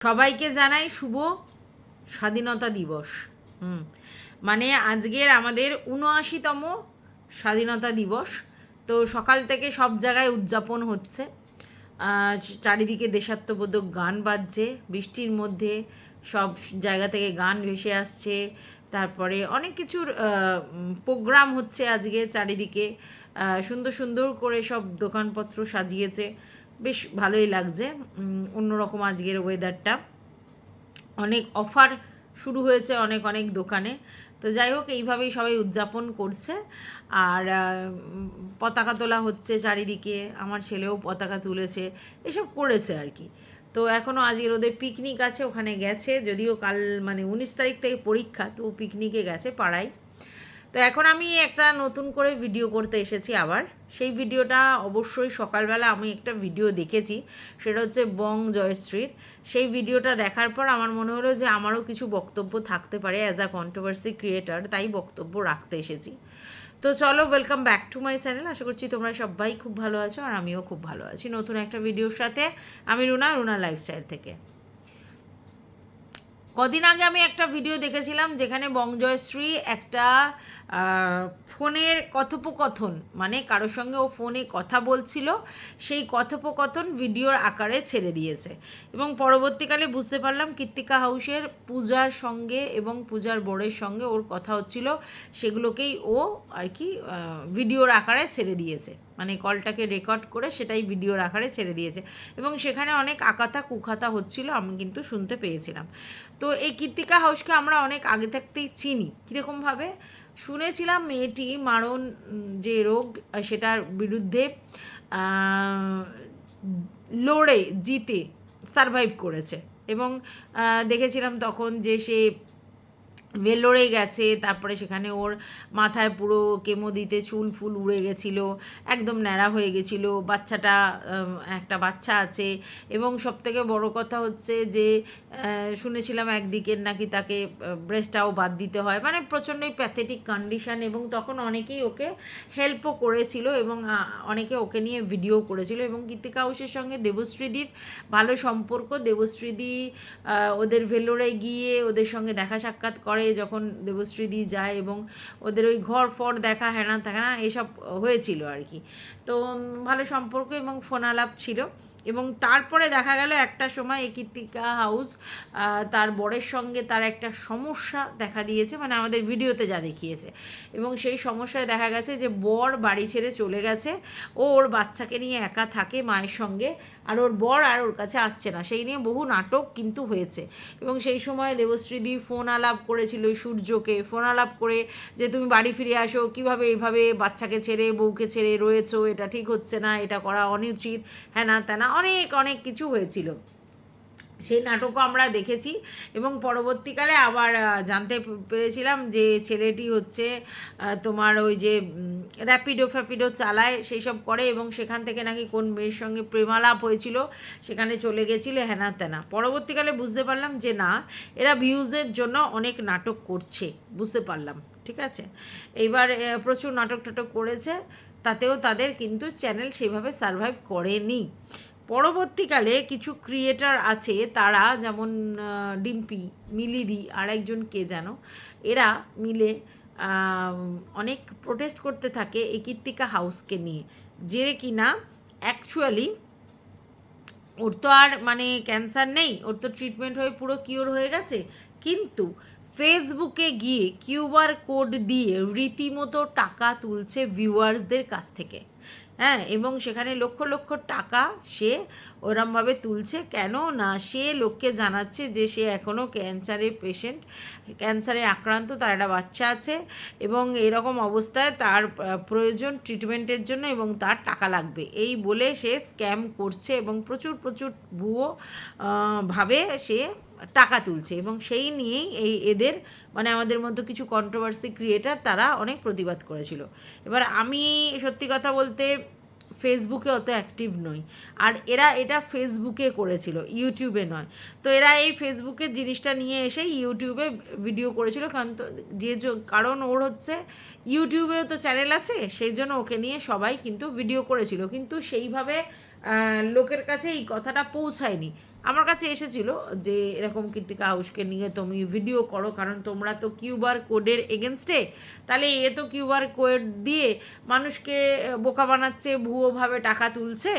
সবাইকে জানাই শুভ স্বাধীনতা দিবস। হুম। মানে আজকের আমাদের উনআশিতম স্বাধীনতা দিবস। তো সকাল থেকে সব জায়গায় উদযাপন হচ্ছে। চারিদিকে দেশাত্মবোধক গান বাজছে, বৃষ্টির মধ্যে সব জায়গা থেকে গান ভেসে আসছে। তারপরে অনেক কিছুর প্রোগ্রাম হচ্ছে আজকে চারিদিকে। সুন্দর সুন্দর করে সব দোকানপত্র সাজিয়েছে। বেশ ভালোই লাগছে। অন্যরকম আজকের ওয়েদারটা অনেক অফার শুরু হয়েছে অনেক অনেক দোকানে। তো যাই হোক, এইভাবেই সবাই উদযাপন করছে। আর পতাকা তোলা হচ্ছে চারিদিকে। আমার ছেলেও পতাকা তুলেছে। এসব করেছে আর কি। তো এখনও আজকের ওদের পিকনিক আছে, ওখানে গেছে। যদিও কাল মানে উনিশ তারিখ থেকে পরীক্ষা, তো পিকনিকে গেছে পাড়ায়। তো এখন আমি একটা নতুন করে ভিডিও করতে এসেছি আবার। সেই ভিডিওটা অবশ্যই সকালবেলা আমি একটা ভিডিও দেখেছি, সেটা হচ্ছে বং জয়শ্রীর। সেই ভিডিওটা দেখার পর আমার মনে হলো যে আমারও কিছু বক্তব্য থাকতে পারে অ্যাজ আ কন্ট্রোভার্সি ক্রিয়েটার তাই বক্তব্য রাখতে এসেছি। তো চলো welcome back to my channel আশা করছি তোমরা সবাই খুব ভালো আছো আর আমিও খুব ভালো আছি নতুন একটা ভিডিওর সাথে। আমি রুনা রুনা লাইফস্টাইল থেকে। কদিন আগে আমি একটা ভিডিও দেখেছিলাম যেখানে বংজয়শ্রী একটা ফোনের কথোপকথন মানে কারোর সঙ্গে ও ফোনে কথা বলছিল, সেই কথোপকথন ভিডিওর আকারে ছেড়ে দিয়েছে। এবং পরবর্তীকালে বুঝতে পারলাম কৃত্তিকা হাউসের পূজার সঙ্গে এবং পূজার বোর্ডের সঙ্গে ওর কথা হচ্ছিল, সেগুলোকেই ও আর কি ভিডিওর আকারে ছেড়ে দিয়েছে। মানে কলটাকে রেকর্ড করে সেটাই ভিডিওর আকারে ছেড়ে দিয়েছে। এবং সেখানে অনেক আকাতা কুখাতা হচ্ছিল, আমি কিন্তু শুনতে পেয়েছিলাম। তো এই কৃত্তিকা হাউসকে আমরা অনেক আগে থাকতেই চিনি। কীরকমভাবে শুনেছিলাম মেয়েটি মারণ যে রোগ সেটার বিরুদ্ধে লড়ে, জিতে সারভাইভ করেছে। এবং দেখেছিলাম তখন যে সে ভেলোরে গেছে, তারপরে সেখানে ওর মাথায় পুরো কেমো দিতে চুল ফুল উড়ে গেছিল, একদম ন্যাড়া হয়ে গেছিল, বাচ্চাটা একটা বাচ্চা আছে। এবং সবথেকে বড় কথা হচ্ছে যে শুনেছিলাম একদিকের নাকি তাকে ব্রেস্টটাও বাদ দিতে হয়। মানে প্রচণ্ডই প্যাথেটিক কন্ডিশন এবং তখন অনেকেই ওকে হেল্পও করেছিল এবং অনেকে ওকে নিয়ে ভিডিও করেছিল এবং কীর্তিকা হাউসের সঙ্গে দেবশ্রীদির ভালো সম্পর্ক। দেবশ্রীদি ওদের ভেলোরে গিয়ে ওদের সঙ্গে দেখা সাক্ষাৎ করে যখন দেবশ্রীদি যায় এবং ওদের ওই ঘর ফর দেখা হ্যানা না এসব হয়েছিল আর কি। তো ভালো সম্পর্ক এবং ফোনালাপ ছিল। এবং তারপরে দেখা গেল একটা সময় এই কীর্তিকা হাউস তার বরের সঙ্গে তার একটা সমস্যা দেখা দিয়েছে মানে আমাদের ভিডিওতে যা দেখিয়েছে। এবং সেই সমস্যায় দেখা গেছে যে বর বাড়ি ছেড়ে চলে গেছে, ও ওর বাচ্চাকে নিয়ে একা থাকে মায়ের সঙ্গে, আর ওর বর আর ওর কাছে আসছে না। সেই নিয়ে বহু নাটক কিন্তু হয়েছে। এবং সেই সময় দেবশ্রীদি ফোন আলাপ করেছিল সূর্যকে, ফোন আলাপ করে যে তুমি বাড়ি ফিরে আসো, কীভাবে এইভাবে বাচ্চাকে ছেড়ে, বউকে ছেড়ে রয়েছো, এটা ঠিক হচ্ছে না, এটা করা অনুচিত হ্যাঁ না ত্যানা অনেক অনেক কিছু হয়েছিল। সেই নাটকও আমরা দেখেছি এবং পরবর্তীকালে আবার জানতে পেরেছিলাম যে ছেলেটি হচ্ছে তোমার ওই যে র্যাপিডো ফ্যাপিডো চালায়, সেই সব করে এবং সেখান থেকে নাকি কোন মেয়ের সঙ্গে প্রেমালাপ হয়েছিল, সেখানে চলে গেছিলে হ্যানা ত্যানা পরবর্তীকালে বুঝতে পারলাম যে না, এরা ভিউজের জন্য অনেক নাটক করছে, বুঝতে পারলাম, ঠিক আছে? এইবার প্রচুর নাটক টাটক করেছে, তাতেও তাদের কিন্তু চ্যানেল সেভাবে সার্ভাইভ করেনি। পরবর্তীকালে কিছু ক্রিয়েটার আছে, তারা যেমন ডিম্পি, মিলিদি আর একজন কে যেন, এরা মিলে অনেক প্রোটেস্ট করতে থাকে এই কীর্তিকা হাউসকে নিয়ে। যে কি না অ্যাকচুয়ালি ওর তো আর মানে ক্যান্সার নেই, ওর তো ট্রিটমেন্ট হয়ে পুরো কিওর হয়ে গেছে। কিন্তু ফেসবুকে গিয়ে কিউআর কোড দিয়ে রীতিমতো টাকা তুলছে ভিউয়ার্সদের কাছ থেকে। হ্যাঁ এবং সেখানে লক্ষ লক্ষ টাকা সে ওরমভাবে তুলছে। কেন? না, সে লোককে জানাচ্ছে যে সে এখনও ক্যান্সারের পেশেন্ট, ক্যান্সারে আক্রান্ত, তার একটা বাচ্চা আছে এবং এরকম অবস্থায় তার প্রয়োজন ট্রিটমেন্টের জন্য এবং তার টাকা লাগবে। এই বলে সে স্ক্যাম করছে এবং প্রচুর প্রচুর ভুয়ো ভাবে সে টাকা তুলছে এবং সেই নিয়েই এই এদের মানে আমাদের মধ্যে কিছু কন্ট্রোভার্সি ক্রিয়েটার তারা অনেক প্রতিবাদ করেছিল। এবার আমি সত্যি কথা বলতে ফেসবুকে অত অ্যাক্টিভ নই। আর এরা এটা ফেসবুকে করেছিল ইউটিউবে নয়। তো এরা এই ফেসবুকের জিনিসটা নিয়ে এসে ইউটিউবে ভিডিও করেছিল, কারণ তো যে কারণ ওর হচ্ছে ইউটিউবেও তো চ্যানেল আছে, সেই জন্য ওকে নিয়ে সবাই কিন্তু ভিডিও করেছিল। কিন্তু সেইভাবে লোকের কাছে এই কথাটা পৌঁছায়নি। আমার কাছে এসেছিল যে এরকম কীর্তিকা হাউসকে নিয়ে তুমি ভিডিও করো, কারণ তোমরা তো কিউবার কোডের এগেনস্টে তাহলে এ তো কিউবার কোড দিয়ে মানুষকে বোকা বানাচ্ছে, ভুয়োভাবে টাকা তুলছে,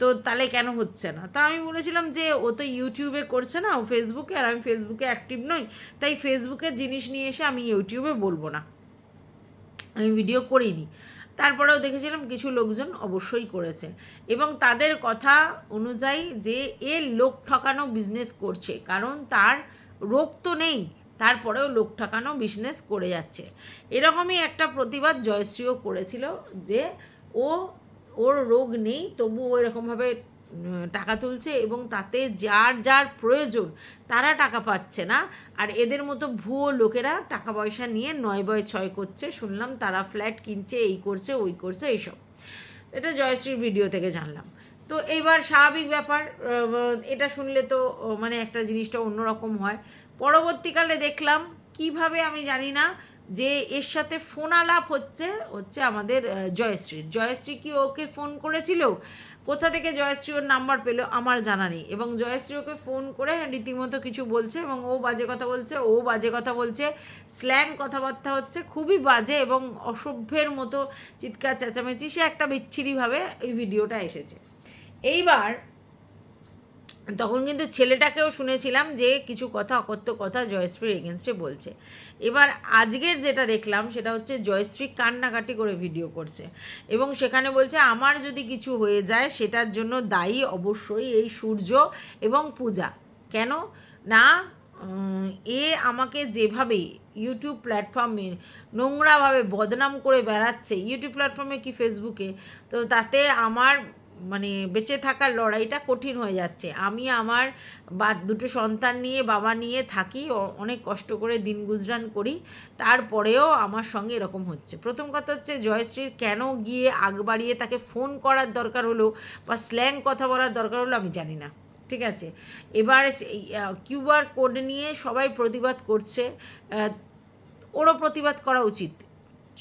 তো তাহলে কেন হচ্ছে না? তা আমি বলেছিলাম যে ও তো ইউটিউবে করছে না, ও ফেসবুকে আর আমি ফেসবুকে অ্যাক্টিভ নই, তাই ফেসবুকের জিনিস নিয়ে এসে আমি ইউটিউবে বলব না। আমি ভিডিও করিনি। তারপরেও দেখেছিলাম কিছু লোকজন অবশ্যই করেছে এবং তাদের কথা অনুযায়ী যে এ লোক ঠকানো বিজনেস করছে, কারণ তার রোগ তো নেই, তারপরেও লোক ঠকানো বিজনেস করে যাচ্ছে। এরকমই একটা প্রতিবাদ জয়শ্রীও করেছিল যে ও, ওর রোগ নেই তবু এরকমভাবে টাকা তুলছে এবং তাতে যার যার প্রয়োজন তারা টাকা পাচ্ছে না। আর এদের মতো ভুয়ো লোকেরা টাকা পয়সা নিয়ে নয় বয় ছয় করছে। শুনলাম তারা ফ্ল্যাট কিনছে, এই করছে, ওই করছে, এইসব। এটা জয়শ্রীর ভিডিও থেকে জানলাম। তো এইবার স্বাভাবিক ব্যাপার এটা শুনলে তো মানে একটা জিনিসটা অন্যরকম হয়। পরবর্তীকালে দেখলাম, কীভাবে আমি জানি না যে এর সাথে ফোন আলাপ হচ্ছে হচ্ছে আমাদের জয়শ্রীর। জয়শ্রী কি ওকে ফোন করেছিল? কোথা থেকে জয়শ্রী ওর নাম্বার পেল আমার জানা নেই। এবং জয়শ্রী ওকে ফোন করে রীতিমতো কিছু বলছে এবং ও বাজে কথা বলছে, ও বাজে কথা বলছে, স্ল্যাং কথাবার্তা হচ্ছে, খুবই বাজে এবং অসভ্যের মতো চিৎকার, চেঁচামেচি, সে একটা বিচ্ছিরিভাবে এই ভিডিওটা এসেছে। এইবার তখন কিন্তু ছেলেটাকেও শুনেছিলাম যে কিছু কথা, অকথ্য কথা জয়শ্রীর এগেনস্টে বলছে। এবার আজকের যেটা দেখলাম সেটা হচ্ছে জয়শ্রী কান্নাকাটি করে ভিডিও করছে এবং সেখানে বলছে, আমার যদি কিছু হয়ে যায় সেটার জন্য দায়ী অবশ্যই এই সূর্য এবং পূজা। কেন? না এ আমাকে যেভাবে ইউটিউব প্ল্যাটফর্মে নোংরাভাবে বদনাম করে বেড়াচ্ছে ইউটিউব প্ল্যাটফর্মে কি ফেসবুকে তো তাতে আমার মানে বেঁচে থাকার লড়াইটা কঠিন হয়ে যাচ্ছে। আমি আমার বা, দুটো সন্তান নিয়ে, বাবা নিয়ে থাকি অনেক কষ্ট করে দিন গুজরান করি, তারপরেও আমার সঙ্গে এরকম হচ্ছে। প্রথম কথা হচ্ছে জয়শ্রীর কেন গিয়ে আগ বাড়িয়ে তাকে ফোন করার দরকার হলো বা স্ল্যাং কথা বলার দরকার হলো আমি জানি না, ঠিক আছে? এবার কিউআর কোড নিয়ে সবাই প্রতিবাদ করছে ওরও প্রতিবাদ করা উচিত।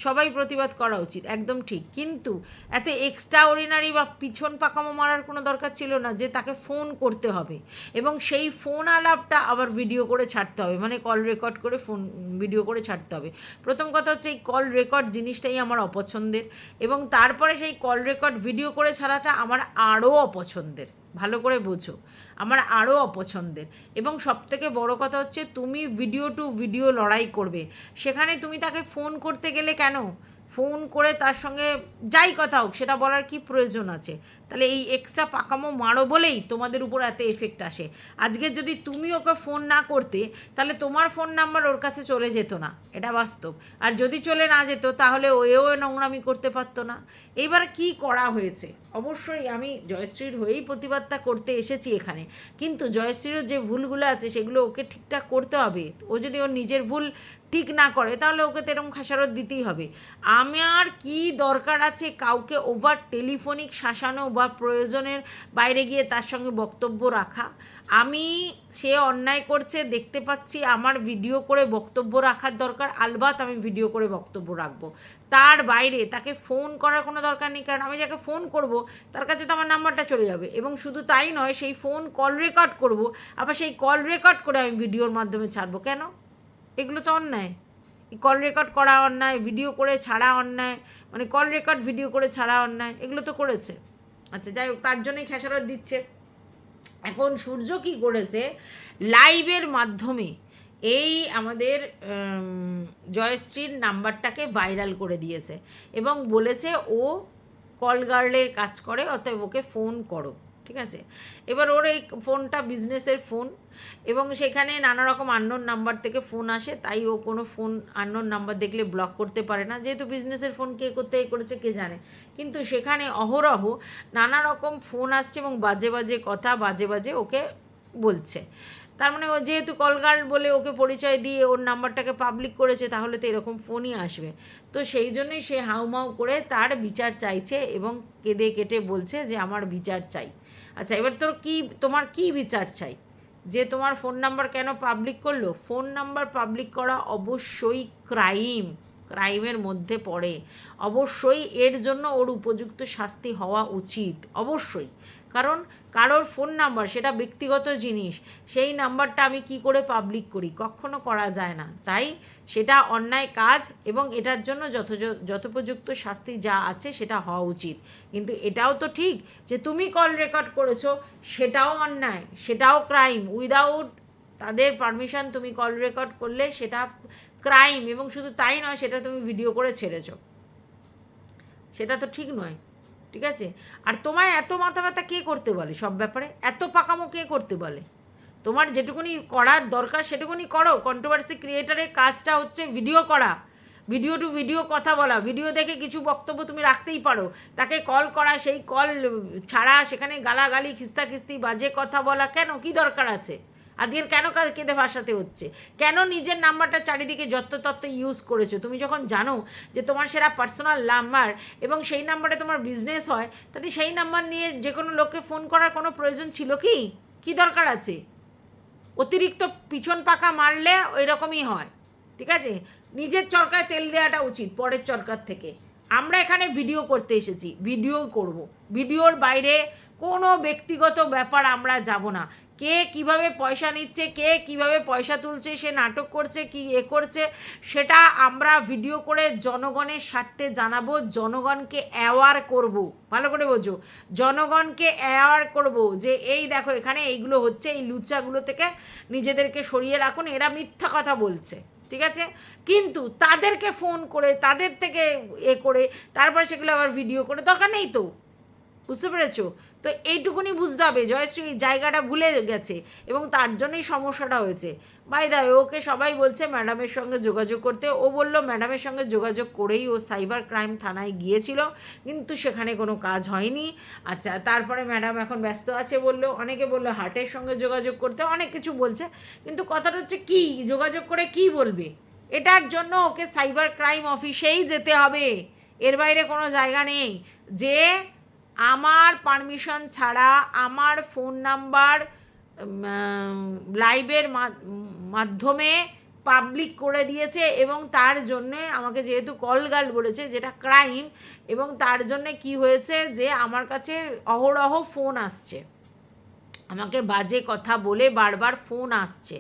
সবাই প্রতিবাদ করা উচিত, একদম ঠিক। কিন্তু এত এক্সট্রা অর্ডিনারি বা পিছন পাকামো মারার কোনো দরকার ছিল না যে তাকে ফোন করতে হবে। এবং সেই ফোন আলাপটা আবার ভিডিও করে ছাড়তে হবে মানে কল রেকর্ড করে ফোন ভিডিও করে ছাড়তে হবে। প্রথম কথা হচ্ছে এই কল রেকর্ড জিনিসটাই আমার অপছন্দের এবং তারপরে সেই কল রেকর্ড ভিডিও করে ছাড়াটা আমার আরও অপছন্দের। ভালো করে বোঝো। আমার আরও অপছন্দের। এবং সবথেকে বড় কথা হচ্ছে, তুমি ভিডিও টু ভিডিও লড়াই করবে। সেখানে তুমি তাকে ফোন করতে গেলে কেন? ফোন করে তার সঙ্গে যাই কথা হোক, সেটা বলার কি প্রয়োজন আছে? তাহলে এই এক্সট্রা পাকামো মারো বলেই তোমাদের উপর এত এফেক্ট আসে। আজকে যদি তুমি ওকে ফোন না করতে, তাহলে তোমার ফোন নাম্বার ওর কাছে চলে যেত না। এটা বাস্তব। আর যদি চলে না যেত, তাহলে ও এও নোংরামি করতে পারতো না। এইবার কি করা হয়েছে? অবশ্যই আমি জয়শ্রীর হয়েই প্রতিবাদটা করতে এসেছি এখানে। কিন্তু জয়শ্রীরও যে ভুলগুলো আছে, সেগুলো ওকে ঠিকঠাক করতে হবে। ও যদি ওর নিজের ভুল ঠিক না করে, তাহলে ওকে তো এরকম খাসারত দিতেই হবে। আমার কি দরকার আছে কাউকে ওভার টেলিফোনিক শাসানো বা প্রয়োজনের বাইরে গিয়ে তার সঙ্গে বক্তব্য রাখা। আমি সে অন্যায় করছে, দেখতে পাচ্ছি, আমার ভিডিও করে বক্তব্য রাখার দরকার, আলবাত আমি ভিডিও করে বক্তব্য রাখব। তার বাইরে তাকে ফোন করার কোনো দরকার নেই, কারণ আমি যাকে ফোন করব, তার কাছে তো আমার নাম্বারটা চলে যাবে। এবং শুধু তাই নয়, সেই ফোন কল রেকর্ড করব, আবার সেই কল রেকর্ড করে আমি ভিডিওর মাধ্যমে ছাড়বো। কেন? এগুলো তো অন্যায়। কল রেকর্ড করা অন্যায়, ভিডিও করে ছাড়া অন্যায় মানে কল রেকর্ড, ভিডিও করে ছাড়া অন্যায়, এগুলো তো করেছে। আচ্ছা যাই হোক, তার জন্যই খেসারত দিচ্ছে। এখন সূর্য কি করেছে? লাইভের মাধ্যমে এই আমাদের জয়শ্রীর নাম্বারটাকে ভাইরাল করে দিয়েছে এবং বলেছে ও কল গার্লের কাজ করে, অতএব ওকে ফোন করো। ঠিক আছে? এবার ওর এই ফোনটা বিজনেসের ফোন এবং সেখানে নানা রকম আননোন নাম্বার থেকে ফোন আসে, তাই ও কোনো ফোন আননোন নাম্বার দেখলে ব্লক করতে পারে না। যেহেতু বিজনেসের ফোন কে করতে করেছে, কে জানে? কিন্তু সেখানে অহরহ নানা রকম ফোন আসছে এবং বাজে বাজে কথা বাজে বাজে ওকে বলছে। তার মানে ও যেহেতু কলগার্ল বলে ওকে পরিচয় দিয়ে ওর নাম্বারটাকে পাবলিক করেছে, তাহলে তো এরকম ফোনই আসবে। তো সেই জন্যই সে হাউমাউ করে তার বিচার চাইছে এবং কেঁদে কেটে বলছে যে আমার বিচার চাই। আচ্ছা এবার তোর কি, তোমার কি বিচার চাই? যে তোমার ফোন নাম্বার কেন পাবলিক করল? ফোন নাম্বার পাবলিক করা অবশ্যই ক্রাইম ক্রাইমের মধ্যে পড়ে। অবশ্যই এর জন্য ওর উপযুক্ত শাস্তি হওয়া উচিত, অবশ্যই। কারণ কারোর ফোন নাম্বার সেটা ব্যক্তিগত জিনিস, সেই নাম্বারটা আমি কি করে পাবলিক করি? কখনো করা যায় না। তাই সেটা অন্যায় কাজ এবং এটার জন্য যথ যথোপযুক্ত শাস্তি যা আছে সেটা হওয়া উচিত। কিন্তু এটাও তো ঠিক যে তুমি কল রেকর্ড করেছ, সেটাও অন্যায়, সেটাও ক্রাইম উইদাউট তাদের পারমিশন তুমি কল রেকর্ড করলে সেটা ক্রাইম এবং শুধু তাই নয়, সেটা তুমি ভিডিও করে ছেড়েছো। সেটা তো ঠিক নয়। ঠিক আছে? আর তোমায় এত মাথা ব্যথা কে করতে বলে সব ব্যাপারে? এত পাকামো কে করতে বলে? তোমার যেটুকুনি করার দরকার সেটুকুনি করো। কন্ট্রোভার্সি ক্রিয়েটারের কাজটা হচ্ছে ভিডিও করা। ভিডিও টু ভিডিও কথা বলা। ভিডিও দেখে কিছু বক্তব্য তুমি রাখতেই পারো। তাকে কল করা, সেই কল ছাড়া সেখানে গালাগালি খিস্তা খিস্তি বাজে কথা বলা কেন? কি দরকার আছে? আজকের কেন কেঁদে ভাসাতে হচ্ছে? কেন নিজের নাম্বারটা চারিদিকে যত্রতত্ত্ব ইউজ করেছ? তুমি যখন জানো যে তোমার সেরা পার্সোনাল নাম্বার এবং সেই নাম্বারে তোমার বিজনেস হয়, তাহলে সেই নাম্বার নিয়ে যে কোনো লোককে ফোন করার কোনো প্রয়োজন ছিল কি? কি দরকার আছে? অতিরিক্ত পিছন পাকা মারলে ওই রকমই হয়, ঠিক আছে? নিজের চরকায় তেল দেওয়াটা উচিত পরের চরকার থেকে। আমরা এখানে ভিডিও করতে এসেছি ভিডিও করব। ভিডিওর বাইরে কোনো ব্যক্তিগত ব্যাপার আমরা যাব না। কে কীভাবে পয়সা নিচ্ছে, কে কীভাবে পয়সা তুলছে, সে নাটক করছে, কি এ করছে, সেটা আমরা ভিডিও করে জনগণের স্বার্থে জানাব, জনগণকে অ্যাওয়ার করব। ভালো করে বোঝো। জনগণকে অ্যাওয়ার করব যে এই দেখো এখানে এইগুলো হচ্ছে, এই লুচাগুলো থেকে নিজেদেরকে সরিয়ে রাখুন, এরা মিথ্যা কথা বলছে, ঠিক আছে? কিন্তু তাদেরকে ফোন করে, তাদের থেকে এ করে, তারপরে সেগুলো আবার ভিডিও করে, দরকার নেই তো। বুঝতে পেরেছ? তো এইটুকুনি বুঝতে হবে, জয়শ্রী এই জায়গাটা ভুলে গেছে এবং তার জন্যই সমস্যাটা হয়েছে। বাই দা ওকে সবাই বলছে ম্যাডামের সঙ্গে যোগাযোগ করতে। ও বলল ম্যাডামের সঙ্গে যোগাযোগ করেই ও সাইবার ক্রাইম থানায় গিয়েছিল, কিন্তু সেখানে কোনো কাজ হয়নি। আচ্ছা তারপরে ম্যাডাম এখন ব্যস্ত আছে বলল, অনেকে বলল হার্টের সঙ্গে যোগাযোগ করতে, অনেক কিছু বলছে, কিন্তু কথাটা হচ্ছে কি, যোগাযোগ করে কি বলবে? এটার জন্য ওকে সাইবার ক্রাইম অফিসেই যেতে হবে। এর বাইরে কোনো জায়গা নেই। যে আমার পারমিশন ছাড়া আমার ফোন নাম্বার লাইভের মাধ্যমে পাবলিক করে দিয়েছে এবং তার জন্যে আমাকে যেহেতু কল গার্ল বলেছে যেটা ক্রাইম এবং তার জন্যে কি হয়েছে যে আমার কাছে অহরহ ফোন আসছে। আমাকে বাজে কথা বলে বারবার ফোন আসছে।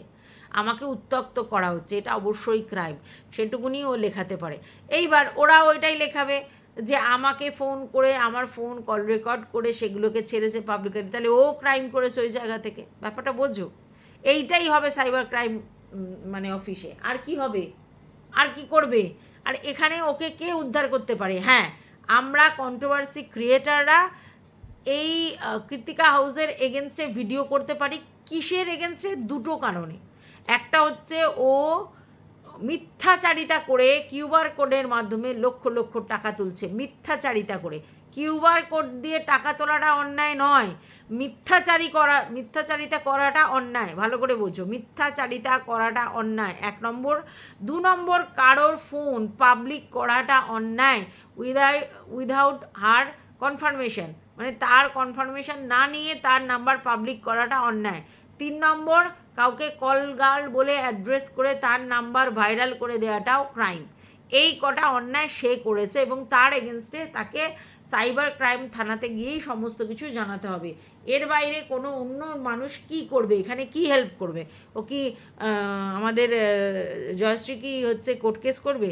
আমাকে উত্তক্ত করা হচ্ছে। এটা অবশ্যই ক্রাইম সেটুকুনি ও লেখাতে পারে। এইবার ওরা ওইটাই লেখাবে। যে আমাকে ফোন করে, আমার ফোন কল রেকর্ড করে সেগুলোকে ছেড়েছে পাবলিকের তাহলে ও ক্রাইম করেছে ওই জায়গা থেকে। ব্যাপারটা বোঝো। এইটাই হবে সাইবার ক্রাইম মানে অফিসে আর কি হবে? আর কি করবে? আর এখানে ওকে কে উদ্ধার করতে পারে? হ্যাঁ আমরা কন্ট্রোভার্সি ক্রিয়েটাররা এই কৃতিকা হাউসের এগেনস্টে ভিডিও করতে পারি। কিসের এগেনস্টে দুটো কারণে। একটা হচ্ছে ও মিথ্যাচারিতা করে কিউআর কোডের মাধ্যমে লক্ষ লক্ষ টাকা তুলছে। মিথ্যাচারিতা করে। কিউআর কোড দিয়ে টাকা তোলাটা অন্যায় নয়। মিথ্যাচারী করা, মিথ্যাচারিতা করাটা অন্যায়। ভালো করে বোঝো। মিথ্যাচারিতা করাটা অন্যায়। এক নম্বর। দু নম্বর, কারোর ফোন পাবলিক করাটা অন্যায়। Without without her confirmation. মানে তার কনফার্মেশন না নিয়ে তার নাম্বার পাবলিক করাটা অন্যায়। তিন নম্বর কাউকে কল গার্ল বলে অ্যাড্রেস করে তার নাম্বার ভাইরাল করে দেওয়াটাও ক্রাইম। এই কটা অন্যায় সে করেছে এবং তার এগেনস্টে তাকে সাইবার ক্রাইম থানাতে গিয়েই সমস্ত কিছু জানাতে হবে। এর বাইরে কোনো অন্য মানুষ কি করবে? এখানে কি হেল্প করবে? ও কি আমাদের জয়শ্রী কি হচ্ছে কোর্ট কেস করবে?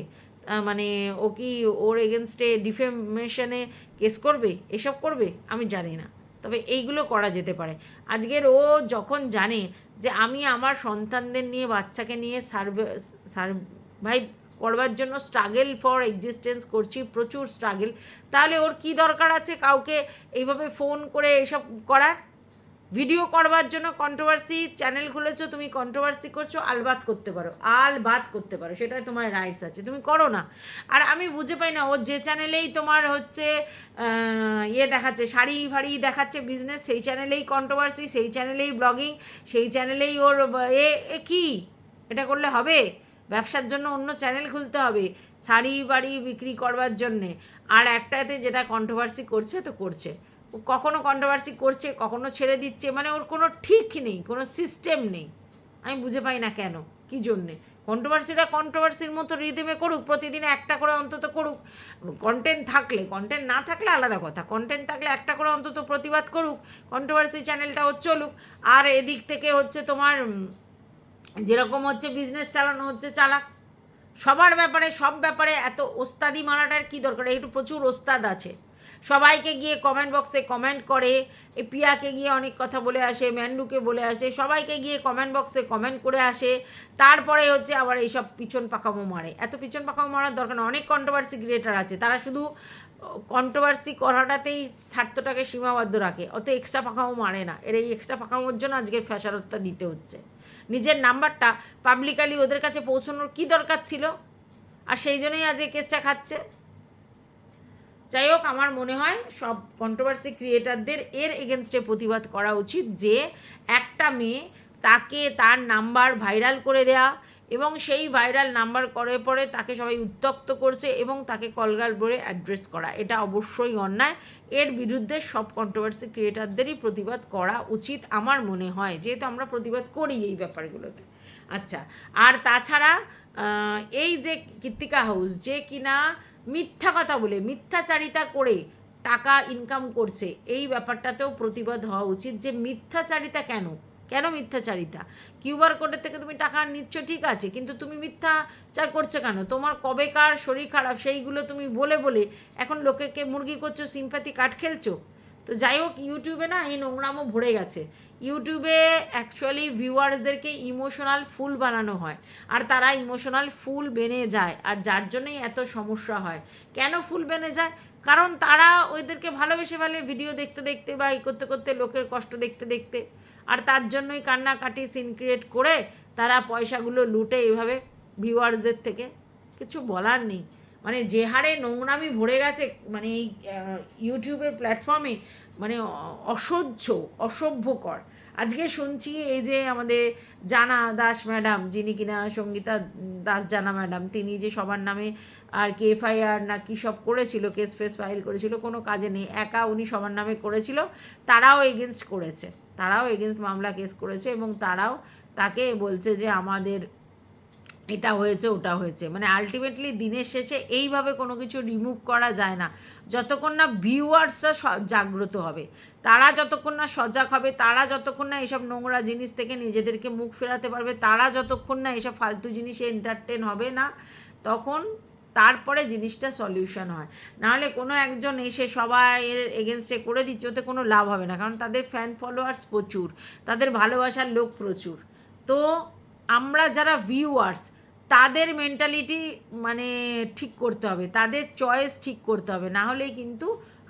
মানে ও কি ওর এগেনস্টে ডিফেমেশনে কেস করবে? এসব করবে? আমি জানি না। তবে এইগুলো করা যেতে পারে। আজকের ও যখন জানে যে আমি আমার সন্তানদের নিয়ে বাচ্চাকে নিয়ে সার্ভে, সার্ভাইভ করবার জন্য স্ট্রাগেল ফর এক্সিস্টেন্স করছি, প্রচুর স্ট্রাগেল। তাহলে ওর কি দরকার আছে কাউকে এইভাবে ফোন করে এসব করার? ভিডিও করবার জন্য কন্ট্রোভার্সি চ্যানেল খুলেছো, তুমি কন্ট্রোভার্সি করছ, আলবাত করতে পারো, আলবাত করতে পারো, সেটাই তোমার রাইটস আছে, তুমি করো না। আর আমি বুঝে পাই না, ও যে চ্যানেলেই তোমার হচ্ছে ইয়ে দেখাচ্ছে, শাড়ি ফাড়ি দেখাচ্ছে বিজনেস সেই চ্যানেলেই কন্ট্রোভার্সি সেই চ্যানেলেই ব্লগিং সেই চ্যানেলেই ওর, এ এ কি? এটা করলে হবে? ব্যবসার জন্য অন্য চ্যানেল খুলতে হবে, শাড়ি বাড়ি বিক্রি করবার জন্যে। আর একটাতে যেটা কন্ট্রোভার্সি করছে, তো করছে। কখনো কন্ট্রোভার্সি করছে, কখনো ছেড়ে দিচ্ছে মানে ওর কোনো ঠিক নেই, কোনো সিস্টেম নেই। আমি বুঝে পাই না কেন, কী জন্যে? কন্ট্রোভার্সিটা কন্ট্রোভার্সির মতো রিদেমে করুক, প্রতিদিন একটা করে অন্তত করুক। কন্টেন্ট থাকলে কন্টেন্ট না থাকলে আলাদা কথা কন্টেন্ট থাকলে একটা করে অন্তত প্রতিবাদ করুক কন্ট্রোভার্সি চ্যানেলটা চ্যানেলটাও চলুক। আর এদিক থেকে হচ্ছে তোমার যেরকম হচ্ছে বিজনেস চালানো হচ্ছে চালাক। সবার ব্যাপারে, সব ব্যাপারে এত ওস্তাদি মারাটার কী দরকার? একটু প্রচুর ওস্তাদ আছে। সবাইকে গিয়ে কমেন্ট বক্সে কমেন্ট করে পিয়াকে গিয়ে অনেক কথা বলে আসে, ম্যান্ডুকে বলে আসে, সবাইকে গিয়ে কমেন্ট বক্সে কমেন্ট করে আসে। তারপরে হচ্ছে আবার এইসব পিছন পাকামো মারে। এত পিছন পাকামো মারার দরকার অনেক কন্ট্রোভার্সি ক্রিয়েটার আছে। তারা শুধু কন্ট্রোভার্সি করাটাতেই স্বার্থটাকে সীমাবদ্ধ রাখে। অত এক্সট্রা পাকামো মারে না। এর এই এক্সট্রা পাকামোর জন্য আজকের ফ্যাসারতটা দিতে হচ্ছে। নিজের নাম্বারটা পাবলিকালি ওদের কাছে পৌঁছানোর কী দরকার ছিল? আর সেই জন্যই আজ এই কেসটা খাচ্ছে। যাই হোক, আমার মনে হয় সব কন্ট্রোভার্সি ক্রিয়েটারদের এর এগেনস্টে প্রতিবাদ করা উচিত যে একটা মেয়ে তাকে তার নাম্বার ভাইরাল করে দেয়া এবং সেই ভাইরাল নাম্বার করে পরে তাকে সবাই উত্তক্ত করছে এবং তাকে কলগাল বলে অ্যাড্রেস করা। এটা অবশ্যই অন্যায়। এর বিরুদ্ধে সব কন্ট্রোভার্সি ক্রিয়েটারদেরই প্রতিবাদ করা উচিত আমার মনে হয়। যেহেতু আমরা প্রতিবাদ করি এই ব্যাপারগুলোতে। আচ্ছা আর তাছাড়া এই যে কৃত্তিকা হাউস যে কিনা মিথ্যা কথা বলে, মিথ্যাচারিতা করে টাকা ইনকাম করছে, এই ব্যাপারটাতেও প্রতিবাদ হওয়া উচিত যে মিথ্যাচারিতা কেন? কেন মিথ্যাচারিতা? কিউআর কোডের থেকে তুমি টাকা নিচ্ছ, ঠিক আছে, কিন্তু তুমি মিথ্যাচার করছ কেন? তোমার কবে কার শরীর খারাপ, সেইগুলো তুমি বলে বলে এখন লোকেরকে মুরগি করছ সিম্প্যাথি কাঠ খেলছো? তো যাই হোক ইউটিউবে না এই নোংরামও ভরে গেছে। ইউটিউবে অ্যাকচুয়ালি ভিউয়ার্সদেরকে ইমোশনাল ফুল বানানো হয় আর তারা ইমোশনাল ফুল বেনে যায় আর যার জন্যই এত সমস্যা হয়। কেন ফুল বেনে যায়? কারণ তারা ওদেরকে ভালোবেসে ফেলে ভিডিও দেখতে দেখতে বা ই করতে করতে লোকের কষ্ট দেখতে দেখতে আর তার জন্যই কান্নাকাটি সিন ক্রিয়েট করে তারা পয়সাগুলো লুটে এভাবে ভিউয়ার্সদের থেকে। কিছু বলার নেই। মানে যে হারে নোংরামি ভরে গেছে মানে এই ইউটিউবের প্ল্যাটফর্মে মানে অসহ্য, অসভ্যকর। আজকে শুনছি এই যে আমাদের জানা দাস ম্যাডাম, যিনি কিনা সঙ্গীতা দাস জানা ম্যাডাম, তিনি যে সবার নামে আর কি এফআইআর না কী সব করেছিল, কেস ফেস ফাইল করেছিল, কোনো কাজে নেই, একা উনি সবার নামে করেছিল, তারাও এগেনস্ট করেছে, তারাও এগেনস্ট মামলা কেস করেছে এবং তারাও তাকে বলছে যে আমাদের এটা হয়েছে, ওটা হয়েছে। মানে আলটিমেটলি দিনের শেষে এইভাবে কোনো কিছু রিমুভ করা যায় না। যতক্ষণ না ভিউয়ার্সরা জাগ্রত হবে। তারা যতক্ষণ না সজাগ হবে, তারা যতক্ষণ না এইসব নোংরা জিনিস থেকে নিজেদেরকে মুখ ফেরাতে পারবে, তারা যতক্ষণ না এইসব ফালতু জিনিসে এন্টারটেন হবে না, তখন তারপরে জিনিসটা সলিউশন হয়। নাহলে কোনো একজন এসে সবাই এর এগেনস্টে করে দিচ্ছে, ওতে কোনো লাভ হবে না। কারণ তাদের ফ্যান ফলোয়ার্স প্রচুর, তাদের ভালোবাসার লোক প্রচুর। তো আমরা যারা ভিউয়ার্স তাদের মেন্টালিটি মানে ঠিক করতে হবে, তাদের চয়েস ঠিক করতে হবে, না হলে কিন্তু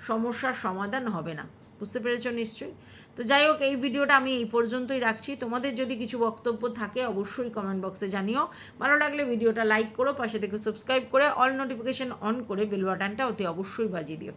সমস্যার সমাধান হবে না। বুঝতে পেরেছ নিশ্চয়ই? তো যাই হোক, এই ভিডিওটা আমি এই পর্যন্তই রাখছি। তোমাদের যদি কিছু বক্তব্য থাকে, অবশ্যই কমেন্ট বক্সে জানিও। ভালো লাগলে ভিডিওটা লাইক করো, পাশে থেকে সাবস্ক্রাইব করে অল নোটিফিকেশন অন করে বেল বাটনটা অতি অবশ্যই বাজিয়ে দিও।